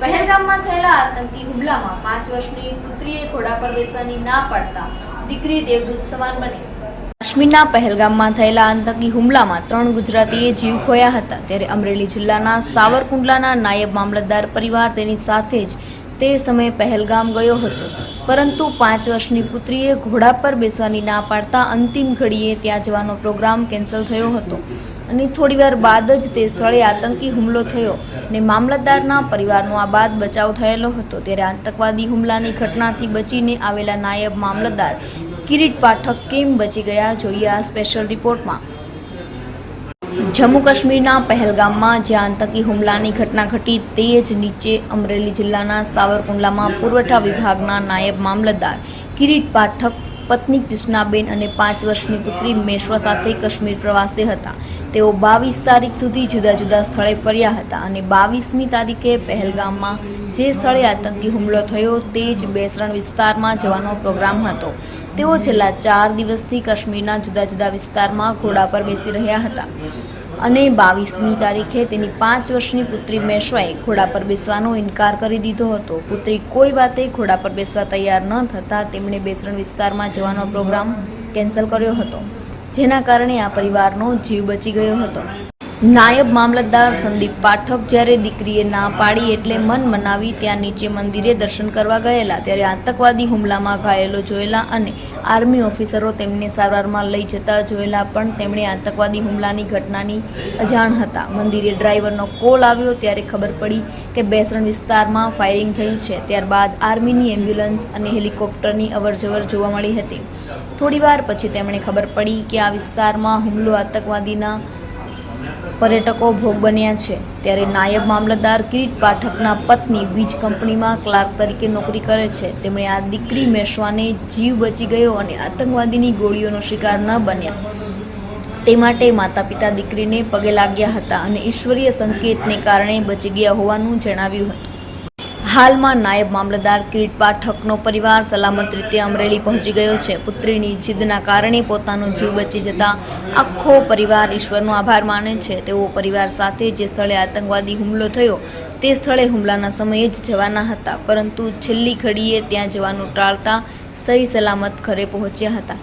પહેલગામમાં થયેલા આતંકી હુમલામાં પાંચ વર્ષની પુત્રીએ ઘોડા પર બેસવાની ના પાડતા દીકરી દેવદૂત સમાન બની. કાશ્મીરના પહેલગામમાં થયેલા આતંકી હુમલામાં ત્રણ ગુજરાતીએ જીવ ખોયા હતા. ત્યારે અમરેલી જિલ્લાના સાવરકુંડલાના નાયબ મામલતદાર પરિવાર તેની સાથે જ તે સમયે પહેલગામ ગયો હતો. પરંતુ પાંચ વર્ષની પુત્રીએ ઘોડા પર બેસવાની ના પાડતા અંતિમ ઘડીએ ત્યાં જવાનો પ્રોગ્રામ કેન્સલ થયો હતો. અને થોડીવાર બાદ જ તે સ્થળે આતંકી હુમલો થયો અને મામલતદારના પરિવારનો આ બાદ બચાવ થયેલો હતો. ત્યારે આતંકવાદી હુમલાની ઘટનાથી બચીને આવેલા નાયબ મામલતદાર કિરીટ પાઠક કેમ બચી ગયા જોઈએ આ સ્પેશિયલ રિપોર્ટમાં જમ્મુ કાશ્મીરના પહેલગામમાં જ્યાં આતંકી હુમલાની ઘટના ઘટી તે જ નીચે અમરેલી જિલ્લાના સાવરકુંડલામાં પુરવઠા વિભાગના નાયબ મામલતદાર કિરીટ પાઠક, પત્ની કૃષ્ણાબેન અને પાંચ વર્ષની પુત્રી મેશ્વા સાથે કાશ્મીર પ્રવાસે હતા. તેઓ બાવીસ તારીખ સુધી જુદા જુદા સ્થળે ફર્યા હતા અને બાવીસમી તારીખે પહેલગામમાં જે સ્થળે આતંકી હુમલો થયો તે જ બેસરણ વિસ્તારમાં જવાનો પ્રોગ્રામ હતો. તેઓ છેલ્લા ચાર દિવસથી કાશ્મીરના જુદા જુદા વિસ્તારમાં ઘોડા પર બેસી રહ્યા હતા અને બાવીસમી તારીખે તેની પાંચ વર્ષની પુત્રી મેશ્વાએ ઘોડા પર બેસવાનો ઇનકાર કરી દીધો હતો. પુત્રી કોઈ વાતે ઘોડા પર બેસવા તૈયાર ન થતાં તેમણે બેસરણ વિસ્તારમાં જવાનો પ્રોગ્રામ કેન્સલ કર્યો હતો. જેના કારણે આ પરિવારનો જીવ બચી ગયો હતો. નાયબ મામલતદાર સંદીપ પાઠક જ્યારે દીકરીએ ના પાડી એટલે મન મનાવી ત્યાં નીચે મંદિરે દર્શન કરવા ગયેલા. ત્યારે આતંકવાદી હુમલામાં ઘાયલો જોયેલા અને આર્મી ઓફિસરો તેમને સારવારમાં લઈ જતા જોયેલા પણ તેમણે આતંકવાદી હુમલાની ઘટનાની અજાણ હતા. મંદિરે ડ્રાઈવરનો કોલ આવ્યો ત્યારે ખબર પડી કે બેસરણ વિસ્તારમાં ફાયરિંગ થયું છે. ત્યારબાદ આર્મીની એમ્બ્યુલન્સ અને હેલિકોપ્ટરની અવરજવર જોવા મળી હતી. થોડીવાર પછી તેમણે ખબર પડી કે આ વિસ્તારમાં હુમલો આતંકવાદીના પર્યટકો ભોગ બન્યા છે. ત્યારે નાયબ મામલતદાર કિરીટ પાઠકના પત્ની વીજ કંપનીમાં ક્લાર્ક તરીકે નોકરી કરે છે. તેમણે આ દીકરી મેશ્વાને જીવ બચી ગયો અને આતંકવાદીની ગોળીઓનો શિકાર ન બન્યા. તે માટે માતા પિતા દીકરીને પગે લાગ્યા હતા અને ઈશ્વરીય સંકેતને કારણે બચી ગયા હોવાનું જણાવ્યું હતું. હાલમાં નાયબ મામલતદાર કિરીટ પાઠકનો પરિવાર સલામત રીતે અમરેલી પહોંચી ગયો છે. પુત્રીની જીદના કારણે પોતાનો જીવ બચી જતા આખો પરિવાર ઈશ્વરનો આભાર માને છે. તેઓ પરિવાર સાથે જે સ્થળે આતંકવાદી હુમલો થયો, તે સ્થળે હુમલાના સમયે જ જવાના હતા, પરંતુ છેલ્લી ઘડીએ ત્યાં જવાનું ટાળતા સહી સલામત ઘરે પહોંચ્યા હતા.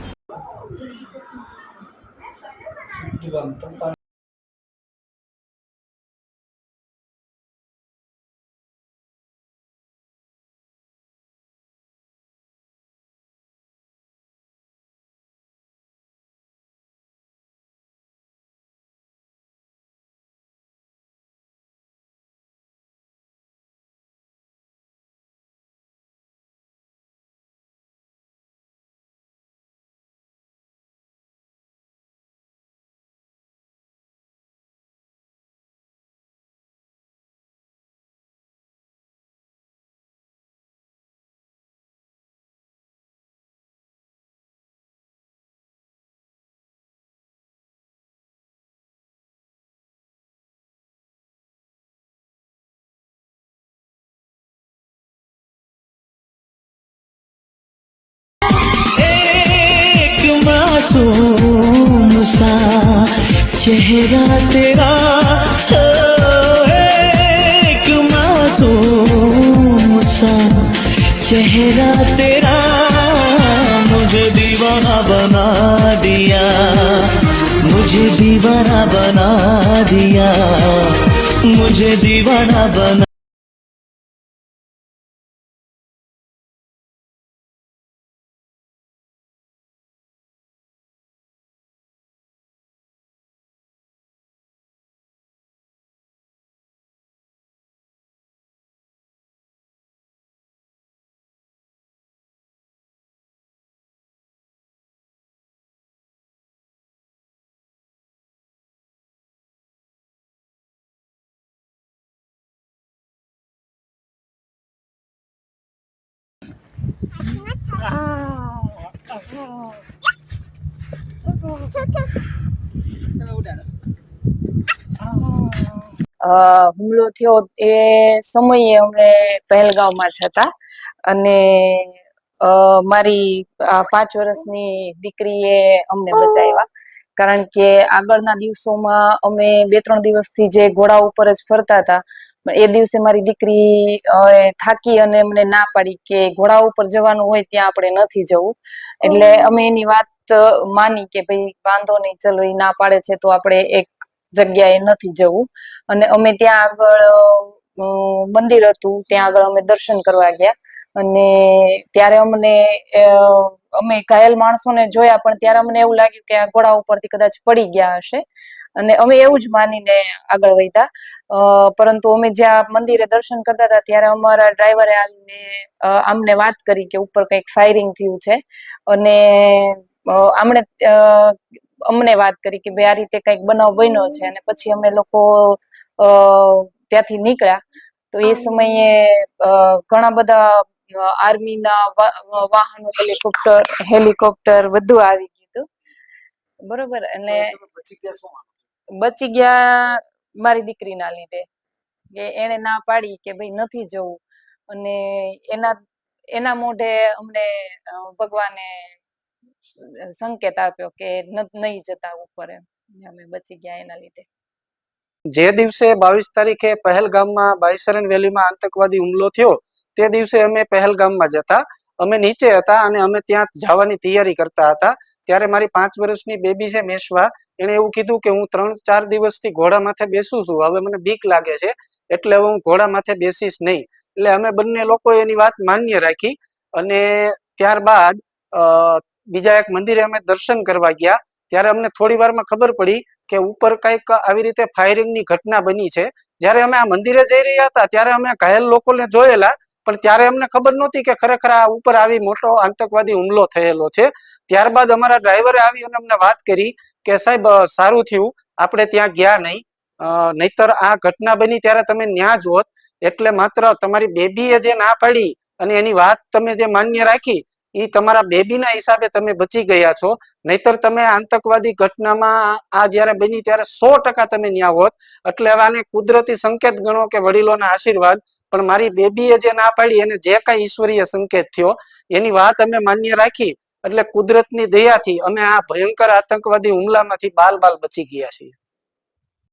चेहरा तेरा हो एक मासूम सा। चेहरा तेरा, मुझे दीवाना बना दिया। मुझे दीवाना बना दिया। मुझे दीवाना बना હુમલો થયો એ સમયે અમે પહેલગામમાં જ હતા. અને મારી પાંચ વર્ષની દીકરીએ અમને બચાવ્યા. કારણ કે આગળના દિવસોમાં અમે બે ત્રણ દિવસથી જે ઘોડા ઉપર જ ફરતા હતા એ દિવસે મારી દીકરી થાકી અને અમને ના પાડી કે ઘોડા ઉપર જવાનું હોય ત્યાં આપણે નથી જવું. એટલે અમે એની વાત માની કે ભાઈ વાંધો નહીં ચલો એ ના પાડે છે તો આપણે એક જગ્યાએ નથી જવું. અને અમે ત્યાં આગળ મંદિર હતું ત્યાં આગળ અમે દર્શન કરવા ગયા. અને ત્યારે અમને અમે ઘાયલ માણસોને જોયા પણ ત્યારે અમને એવું લાગ્યું કે આ ઘોડા ઉપરથી કદાચ પડી ગયા હશે. અને અમે એવું જ માનીને આગળ વધ્યા. પરંતુ અમે જ્યાં મંદિરે દર્શન કરતા હતા ત્યારે અમારા ડ્રાઈવરે આવીને આમને વાત કરી કે ઉપર કંઈક ફાયરિંગ થયું છે. અને આમણે અમને વાત કરી કે ભાઈ આ રીતે કંઈક બનાવ બન્યો છે. અને પછી અમે લોકો ત્યાંથી નીકળ્યા. તો એ સમયે ઘણા બધા આર્મીના વાહનો હેલિકોપ્ટર હેલિકોપ્ટર બધું આવી ગયું બરોબર અને બચી ગયા મારી દીકરીના લીધે. કે એને ના પાડી કે ભાઈ નથી જવું. અને એના એના મોઢે અમને ભગવાને સંકેત આપ્યો કે નહીં જતા ઉપર એમ. અમે બચી ગયા એના લીધે. જે દિવસે બાવીસ તારીખે પહેલગામમાં બાઈસરન વેલીમાં આતંકવાદી હુમલો થયો, તે દિવસે અમે પહેલગામમાં જ હતા અમે નીચે હતા અને અમે ત્યાં જવાની તૈયારી કરતા હતા. ત્યારે મારી પાંચ વર્ષની બેબી છે મેશવા, એણે એવું કીધું કે હું ત્રણ, ચાર દિવસથી ઘોડા માથે બેસું છું. હવે મને બીક લાગે છે, એટલે હવે હું ઘોડા માથે બેસીશ નહીં. એટલે અમે બંને લોકો એની વાત માન્ય રાખી અને ત્યારબાદ બીજા એક મંદિરે અમે દર્શન કરવા ગયા. ત્યારે અમને થોડી વારમાં ખબર પડી કે ઉપર કંઈક આવી રીતે ફાયરિંગની ઘટના બની છે. જ્યારે અમે આ મંદિરે જઈ રહ્યા હતા, ત્યારે અમે ઘાયલ લોકોને જોયેલા, પણ ત્યારે અમને ખબર નહોતી કે ખરેખર આ ઉપર આવી મોટો આતંકવાદી હુમલો થયેલો છે. ત્યારબાદ અમારા ડ્રાઈવરે આવી અને અમને વાત કરી કે, સાહેબ સારું થયું, આપણે ત્યાં ગયા નહીં. નહીતર આ ઘટના બની ત્યારે તમે ન્યા જ હોત. એટલે માત્ર તમારી બેબીએ જે ના પાડી અને એની વાત તમે જે માન્ય રાખી એ તમારા બેબીના હિસાબે તમે બચી ગયા છો. નહીતર તમે આતંકવાદી ઘટનામાં આ જ્યારે બની ત્યારે સો ટકા તમે ન્યા હોત. એટલે હવે આને કુદરતી સંકેત ગણો કે વડીલોના આશીર્વાદ. પણ મારી બેબીએ જે ના પાડી, એને જે કાંઈ ઈશ્વરીય સંકેત થયો, એની વાત અમે માન્ય રાખી. એટલે કુદરતની દયાથી અમે આ ભયંકર આતંકવાદી હુમલામાંથી બાલ બાલ બચી ગયા છીએ.